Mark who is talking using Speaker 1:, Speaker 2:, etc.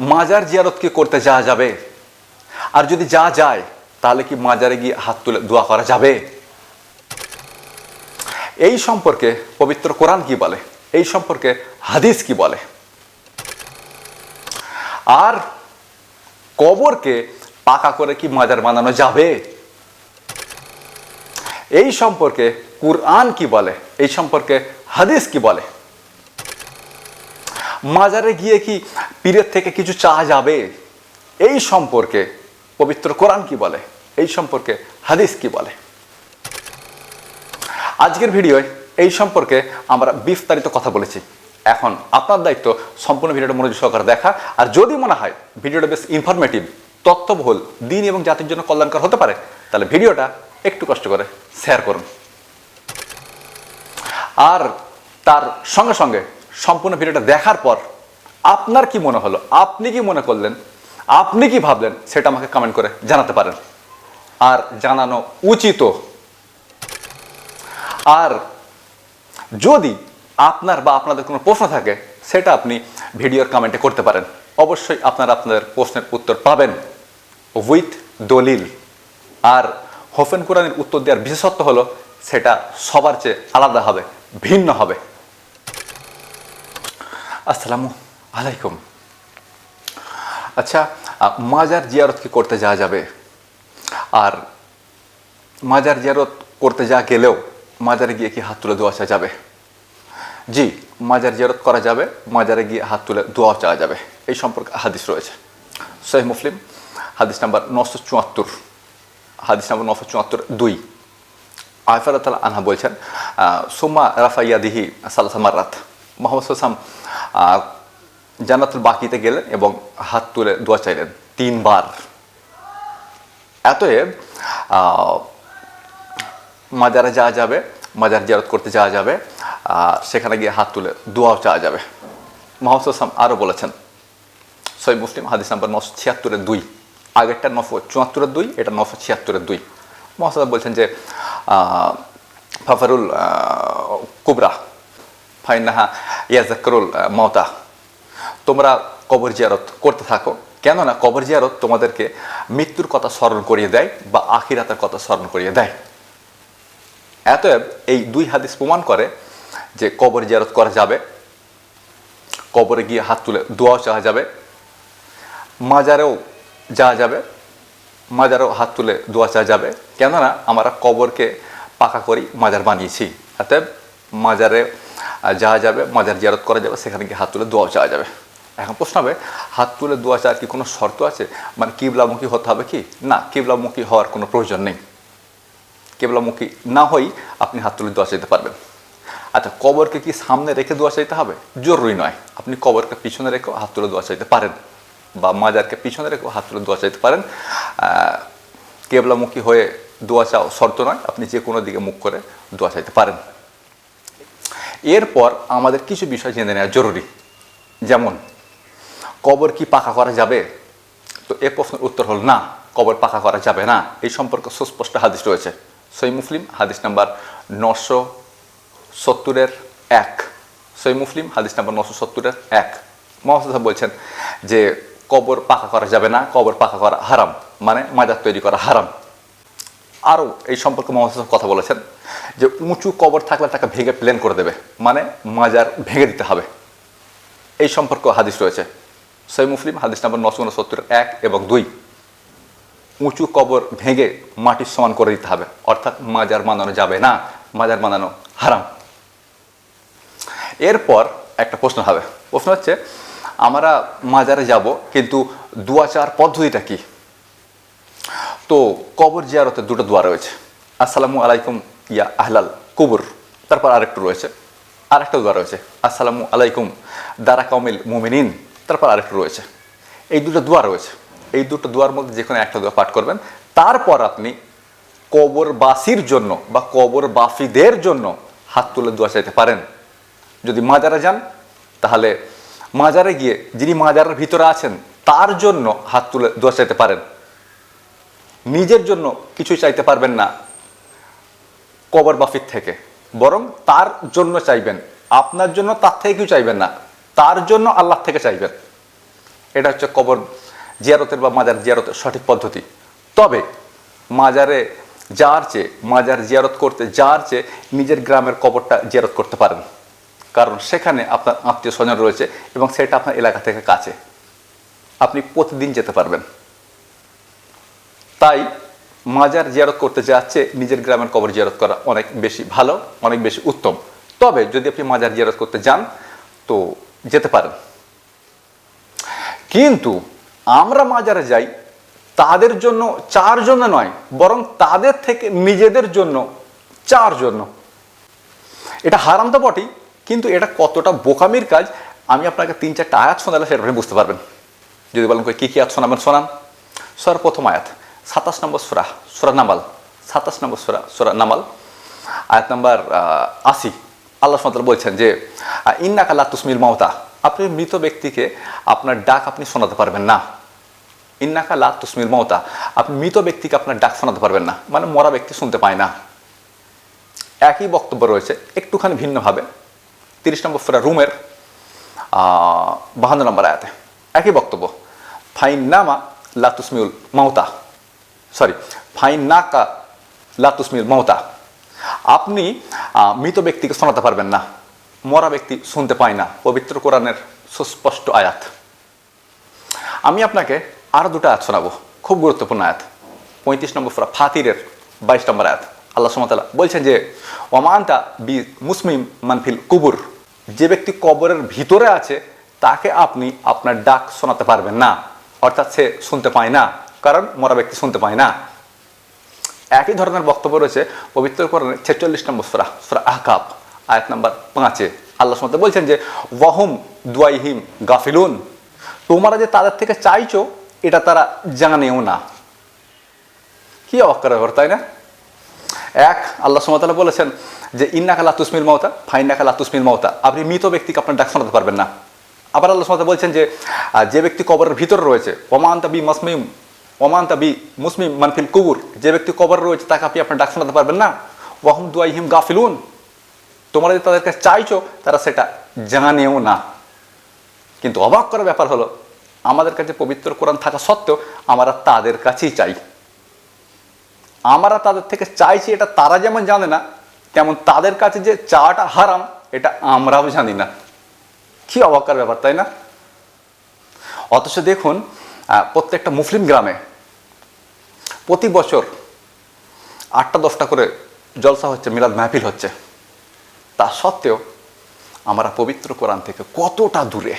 Speaker 1: মাজার জিয়ারত কি করতে যাওয়া যাবে। আর যদি যা যায়, তাহলে কি মাজারে গিয়ে হাত তুলে দোয়া করা যাবে? এই সম্পর্কে পবিত্র কোরআন কি বলে? এই সম্পর্কে হাদিস কি বলে? আর কবরকে পাকা করে কি মাজার বানানো যাবে? এই সম্পর্কে কুরআন কি বলে? এই সম্পর্কে হাদিস কি বলে? মাজারে গিয়ে কি পীরের থেকে কিছু চাওয়া যাবে? এই সম্পর্কে পবিত্র কোরআন কি বলে? এই সম্পর্কে হাদিস কি বলে? আজকের ভিডিওয় এই সম্পর্কে আমরা বিস্তারিত কথা বলেছি। এখন আপনার দায়িত্ব সম্পূর্ণ ভিডিওটা মনোযোগ সহকারে দেখা। আর যদি মনে হয় ভিডিওটা বেশ ইনফরমেটিভ তত্ত্ববহুল দিন এবং জাতির জন্য কল্যাণকর হতে পারে, তাহলে ভিডিওটা একটু কষ্ট করে শেয়ার করুন। আর তার সঙ্গে সঙ্গে সম্পূর্ণ ভিডিওটা দেখার পর আপনার কি মনে হলো? আপনি কি মনে করলেন? আপনি কি ভাবলেন? সেটা আমাকে কমেন্ট করে জানাতে পারেন। আর জানানো উচিত। আর যদি আপনার বা আপনাদের কোনো প্রশ্ন থাকে, সেটা আপনি ভিডিওর কমেন্টে করতে পারেন। অবশ্যই আপনারা আপনাদের প্রশ্নের উত্তর পাবেন। উইথ দলিল। আর হোফেন কোরআনের উত্তর দেওয়ার বিশেষত্ব হলো, সেটা সবার চেয়ে আলাদা হবে, ভিন্ন হবে। আসসালামু আলাইকুম। আচ্ছা মাজার জিয়ারত কি করতে যাওয়া যাবে? আর মাজার জিয়ারত করতে যা গেলেও মাজারে গিয়ে কি হাত তুলে দোয়া চাওয়া যাবে? জি, মাজার জিয়ারত করা যাবে, মাজারে গিয়ে হাত তুলে দোয়া চাওয়া যাবে। এই সম্পর্কে হাদিস রয়েছে। সহি মুসলিম, হাদিস নাম্বার নশো চুয়াত্তর, হাদিস নাম্বার নশো চুয়াত্তর দুই। আয়ফার তালা আনহা বলছেন সোমা রাফাইয়া দিহি সালাসামার রাত মোহাম্মদ সাল্লাম জান্নাতুল বাকিতে গেলেন এবং হাত তুলে দোয়া চাইলেন তিনবার। এতএব মাজারে যাওয়া যাবে, মাজার জিয়ারত করতে যাওয়া যাবে সেখানে গিয়ে হাত তুলে দোয়াও চাওয়া যাবে। মোহাম্মদ সাল্লাম আরও বলেছেন সই মুসলিম, হাদিস নাম্বার নশো ছিয়াত্তরের দুই আগেরটা নশো চুয়াত্তরের দুই এটা নশো ছিয়াত্তরের দুই। মোহাম্মদ বলছেন যে ফাফারুল কুবরা ফাইনাহা ইয়াজাকরুল মওতা। তোমরা কবর জিয়ারত করতে থাকো। কেননা কবর জিয়ারত তোমাদেরকে মৃত্যুর কথা স্মরণ করিয়ে দেয় বা আখিরাতের কথা স্মরণ করিয়ে দেয়। এতএব এই দুই হাদিস প্রমাণ করে যে কবর জিয়ারত করা যাবে, কবরে গিয়ে হাত তুলে দোয়াও চাওয়া যাবে, মাজারেও যাওয়া যাবে, মাজারেও হাত তুলে দোয়া চাওয়া যাবে। কেননা আমরা কবরকে পাকা করি মাজার বানিয়েছি। অতএব মাজারে যাওয়া যাবে, মাজার জিয়ারত করা যাবে, সেখানে গিয়ে হাত তুলে দোয়াও চাওয়া যাবে। এখন প্রশ্ন হবে, হাত তুলে দোয়া চাওয়ার কি কোনো শর্ত আছে? মানে কিবলামুখী হতে হবে কি? না, কিবলামুখী হওয়ার কোনো প্রয়োজন নেই। কেবলামুখী না হই আপনি হাত তুলে দোয়া চাইতে পারবেন। আচ্ছা কবরকে কি সামনে রেখে দোয়া চাইতে হবে? জরুরি নয়। আপনি কবরকে পিছনে রেখেও হাত তুলে দোয়া চাইতে পারেন বা মাজারকে পিছনে রেখেও হাত তুলে দোয়া চাইতে পারেন। কেবলামুখী হয়ে দোয়া চাও শর্ত নয়। আপনি যে কোনো দিকে মুখ করে দোয়া চাইতে পারেন। এরপর আমাদের কিছু বিষয় জেনে নেওয়া জরুরি। যেমন কবর কি পাকা করা যাবে? তো এ প্রশ্নের উত্তর হল না, কবর পাকা করা যাবে না। এই সম্পর্কে সুস্পষ্ট হাদিস রয়েছে। সই মুসলিম, হাদিস নাম্বার নশো সত্তরের এক। সই মুসলিম, হাদিস নাম্বার নশো সত্তরের এক। সাহেব বলছেন যে, কবর পাকা করা যাবে না, কবর পাকা করা হারাম মানে মাজার তৈরি করা হারাম। আরও এই সম্পর্কে মোহাম্মদ কথা বলেছেন যে, উঁচু কবর থাকলে তাকে ভেঙে প্লেন করে দেবে মানে মাজার ভেঙে দিতে হবে। এই সম্পর্ক হাদিস রয়েছে। সই মুসলিম, হাদিস নাম্বার নশো উনসত্তরের এক এবং দুই। উঁচু কবর ভেঙে মাটির সমান করে দিতে হবে। অর্থাৎ মাজার বানানো যাবে না, মাজার বানানো হারাম। এরপর একটা প্রশ্ন হবে। প্রশ্ন হচ্ছে, আমরা মাজারে যাব, কিন্তু দুয়াচার পদ্ধতিটা কি? তো কবর জিয়ারতের দুটো দোয়া রয়েছে। আসসালামু আলাইকুম, ইয়া আহলাল কুবুর। তারপর আরেকটু রয়েছে। আরেকটা দোয়া রয়েছে। আসসালামু আলাইকুম দারা কামিল মুমিনিন। তারপর আরেকটু রয়েছে। এই দুটো দোয়া রয়েছে। এই দুটো দোয়ার মধ্যে যে কোনো একটা দোয়া পাঠ করবেন। তারপর আপনি কবরবাসীর জন্য বা কবরবাসীদের জন্য হাত তুলে দোয়া চাইতে পারেন। যদি মাজারে যান, তাহলে মাজারে গিয়ে যিনি মাজারের ভিতরে আছেন, তার জন্য হাত তুলে দোয়া চাইতে পারেন। নিজের জন্য কিছু চাইতে পারবেন না কবর বাফির থেকে। বরং তার জন্য চাইবেন। আপনার জন্য তার থেকে কিছু চাইবেন না। তার জন্য আল্লাহ থেকে চাইবেন। এটা হচ্ছে কবর জিয়ারতের বা মাজার জিয়ারতের সঠিক পদ্ধতি। তবে মাজারে যার চেয়ে, মাজার জিয়ারত করতে যার চেয়ে নিজের গ্রামের কবরটা জিয়ারত করতে পারেন। কারণ সেখানে আপনার আত্মীয় স্বজন রয়েছে এবং সেটা আপনার এলাকা থেকে কাছে। আপনি প্রতিদিন যেতে পারবেন। তাই মাজার জিয়ারত করতে যাচ্ছে নিজের গ্রামের কবর জিয়ারত করা অনেক বেশি ভালো, অনেক বেশি উত্তম। তবে যদি আপনি মাজার জিয়ারত করতে যান, তো যেতে পারেন। কিন্তু আমরা মাজারে যাই, তাদের জন্য চার জন্য নয়, বরং তাদের থেকে নিজেদের জন্য চার জন্য। এটা হারাম তো বটেই, কিন্তু এটা কতটা বোকামির কাজ, আমি আপনাকে তিন চারটা আয়াত শোনালে সেটা বুঝতে পারবেন। যদি বলেন কী কী আয়াত শোনাবেন? শোনান। সর প্রথম আয়াত, সাতাশ নম্বর সুরা সুরা নামাল, সাতাশ নম্বর সুরা সুরা নামাল, আয়াত নাম্বার আশি। আল্লাহ সাল বলছেন যে ইন্না কাল্লা তুসমিল মমতা আপনি মৃত ব্যক্তিকে আপনার ডাক আপনি শোনাতে পারবেন না। ইন্নাকা লা তুসমিল মমতা আপনি মৃত ব্যক্তিকে আপনার ডাক শোনাতে পারবেন না। মানে মরা ব্যক্তি শুনতে পায় না। একই বক্তব্য রয়েছে, একটুখানি ভিন্নভাবে। তিরিশ নম্বর ফেরা রুমের বাহান্ন নম্বর আয়াতে। একই বক্তব্য ফাইন নামা লাতুসমিউল মাউতা। সরি ফাইন নাকা লাতুসমিউল মাউতা। আপনি মৃত ব্যক্তিকে শোনাতে পারবেন না। মরা ব্যক্তি শুনতে পায় না। পবিত্র কোরআনের সুস্পষ্ট আয়াত। আমি আপনাকে আরও দুটো আয়াত শোনাবো। খুব গুরুত্বপূর্ণ আয়াত। পঁয়ত্রিশ নম্বর ফাতিরের বাইশ নম্বর আয়াত। আল্লাহ সুমতাল্লাহ বলছেন যে ওমান্তা বি মুসমিম মানফিল কুবুর। যে ব্যক্তি কবরের ভিতরে আছে, তাকে আপনি আপনার ডাক শোনাতে পারবেন না। অর্থাৎ সে শুনতে পায় না। কারণ মরা ব্যক্তি শুনতে পায় না। একই ধরনের বক্তব্য রয়েছে পবিত্র কোরআনের ছেচল্লিশ নম্বর সুরা সুরা আহকাব আয়াত নাম্বার পাঁচে। আল্লাহ সুমতে বলছেন যে ওয়াহুম দুয়াইহিম গাফিলুন। তোমরা যে তাদের থেকে চাইছো এটা তারা জানেও না। কি অবাক করার ব্যাপার, তাই না? এক আল্লাহ সুমতাল্লাহ বলেছেন যে তুসমিল মমতা ফাইন্নাকালা তুসমিল মমতা আপনি মৃত ব্যক্তিকে আপনার ডাক শোনাতে পারবেন না। আবার আল্লাহ সুমতা বলছেন যে যে ব্যক্তি কবরের ভিতরে রয়েছে ওমান্তা বি মাসমিম ওমান্তা বি মুসমিম মানফিল কুবুর, যে ব্যক্তি কবরে রয়েছে, তাকে আপনি আপনার ডাক শোনাতে পারবেন না। ওয়াহুম দুয়াইহিম গাফিলুন। তোমরা যে তাদের কাছে চাইছো, তারা সেটা জানেও না। কিন্তু অবাক করার ব্যাপার হলো, আমাদের কাছে পবিত্র কোরআন থাকা সত্ত্বেও আমরা তাদের কাছেই চাই। আমরা তাদের থেকে চাইছি, এটা তারা যেমন জানে না, তেমন তাদের কাছে যে চাটা হারাম, এটা আমরাও জানি না। কি অবাক করার ব্যাপার, তাই না? অথচ দেখুন প্রত্যেকটা মুসলিম গ্রামে প্রতি বছর আটটা, দশটা করে জলসা হচ্ছে, মিলাদ মাহফিল হচ্ছে। তা সত্ত্বেও আমরা পবিত্র কোরআন থেকে কতটা দূরে?